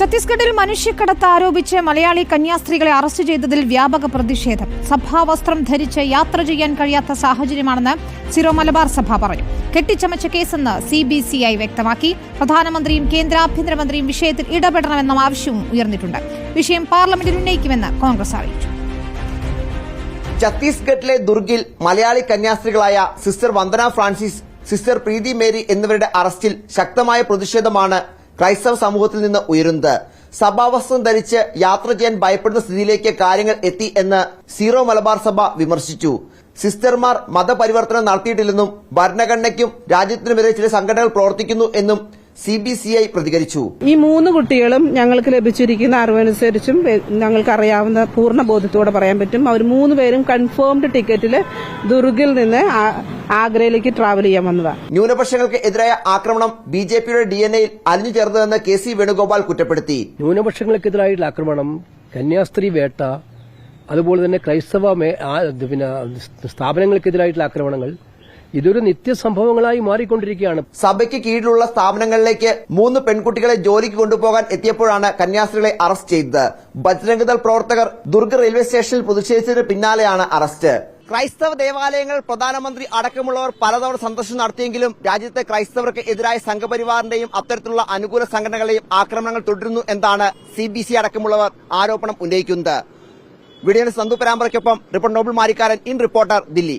ഛത്തീസ്ഗഡിൽ മനുഷ്യക്കടത്ത് ആരോപിച്ച് മലയാളി കന്യാസ്ത്രീകളെ അറസ്റ്റ് ചെയ്തതിൽ വ്യാപക പ്രതിഷേധം. സഭാവസ്ത്രം ധരിച്ച് യാത്ര ചെയ്യാൻ കഴിയാത്ത സാഹചര്യമാണെന്ന് സിറോ മലബാർ സഭ പറഞ്ഞു. കെട്ടിച്ചമച്ച കേസെന്ന് സി ബി സി ഐ വ്യക്തമാക്കി. പ്രധാനമന്ത്രിയും കേന്ദ്ര ആഭ്യന്തരമന്ത്രിയും വിഷയത്തിൽ ഇടപെടണമെന്ന ആവശ്യവും ഉയർന്നിട്ടുണ്ട്. വിഷയം പാർലമെന്റിൽ ഉന്നയിക്കുമെന്ന് കോൺഗ്രസ് അറിയിച്ചു. ഛത്തീസ്ഗഡിലെ ദുർഗിൽ മലയാളി കന്യാസ്ത്രീകളായ sister Vandana Francis sister Preethi Mary എന്നിവരുടെ അറസ്റ്റിൽ ശക്തമായ പ്രതിഷേധമാണ് ക്രൈസ്തവ സമൂഹത്തിൽ നിന്ന് ഉയരുന്നത്. സഭാവസ്ത്രം ധരിച്ച് യാത്ര ചെയ്യാൻ ഭയപ്പെടുന്ന സ്ഥിതിയിലേക്ക് കാര്യങ്ങൾ എത്തി എന്ന് സീറോ മലബാർ സഭ വിമർശിച്ചു. സിസ്റ്റർമാർ മതപരിവർത്തനം നടത്തിയിട്ടില്ലെന്നും ഭരണഘടനയ്ക്കും രാജ്യത്തിനുമെതിരെ ചില സംഘടനകൾ പ്രവർത്തിക്കുന്നു എന്നും സി ബി സി ഐ പ്രതികരിച്ചു. ഈ മൂന്ന് കുട്ടികളും ഞങ്ങൾക്ക് ലഭിച്ചിരിക്കുന്ന അറിവനുസരിച്ചും ഞങ്ങൾക്ക് അറിയാവുന്ന പൂർണ ബോധ്യത്തോടെ പറയാൻ പറ്റും. അവർ മൂന്ന് പേരും കൺഫേംഡ് ടിക്കറ്റിൽ ദുർഗിൽ നിന്ന് ആഗ്രയിലേക്ക് ട്രാവൽ ചെയ്യാൻ വന്നതാണ് ന്യൂനപക്ഷങ്ങൾക്ക് എതിരായ ആക്രമണം ബി ജെ പിയുടെ ഡി എൻ എയിൽ അലിഞ്ഞു ചേർന്നതെന്ന് കെ സി വേണുഗോപാൽ കുറ്റപ്പെടുത്തി. ന്യൂനപക്ഷങ്ങൾക്കെതിരായിട്ടുള്ള ആക്രമണം കന്യാസ്ത്രീ വേട്ട അതുപോലെ തന്നെ ക്രൈസ്തവ പിന്നെ സ്ഥാപനങ്ങൾക്കെതിരായിട്ടുള്ള ആക്രമണങ്ങൾ ഇതൊരു നിത്യസംഭവങ്ങളായി മാറിക്കൊണ്ടിരിക്കുകയാണ്. സഭയ്ക്ക് കീഴിലുള്ള സ്ഥാപനങ്ങളിലേക്ക് മൂന്ന് പെൺകുട്ടികളെ ജോലിക്ക് കൊണ്ടുപോകാൻ എത്തിയപ്പോഴാണ് കന്യാസ്ത്രീകളെ അറസ്റ്റ് ചെയ്തത്. ബജ്രംഗദൾ പ്രവർത്തകർ ദുർഗ് റെയിൽവേ സ്റ്റേഷനിൽ പ്രതിഷേധിച്ചതിന് പിന്നാലെയാണ് അറസ്റ്റ്. ക്രൈസ്തവ ദേവാലയങ്ങൾ പ്രധാനമന്ത്രി അടക്കമുള്ളവർ പലതവണ സന്ദർശനം നടത്തിയെങ്കിലും രാജ്യത്തെ ക്രൈസ്തവർക്ക് എതിരായ സംഘപരിവാറിന്റെയും അത്തരത്തിലുള്ള അനുകൂല സംഘടനകളെയും ആക്രമണങ്ങൾ തുടരുന്നു എന്നാണ് സി ബി സി അടക്കമുള്ളവർ ആരോപണം ഉന്നയിക്കുന്നത്. Video Santhu പരാമ്പറയ്ക്കൊപ്പം report Noble Marikkaran in reporter Delhi.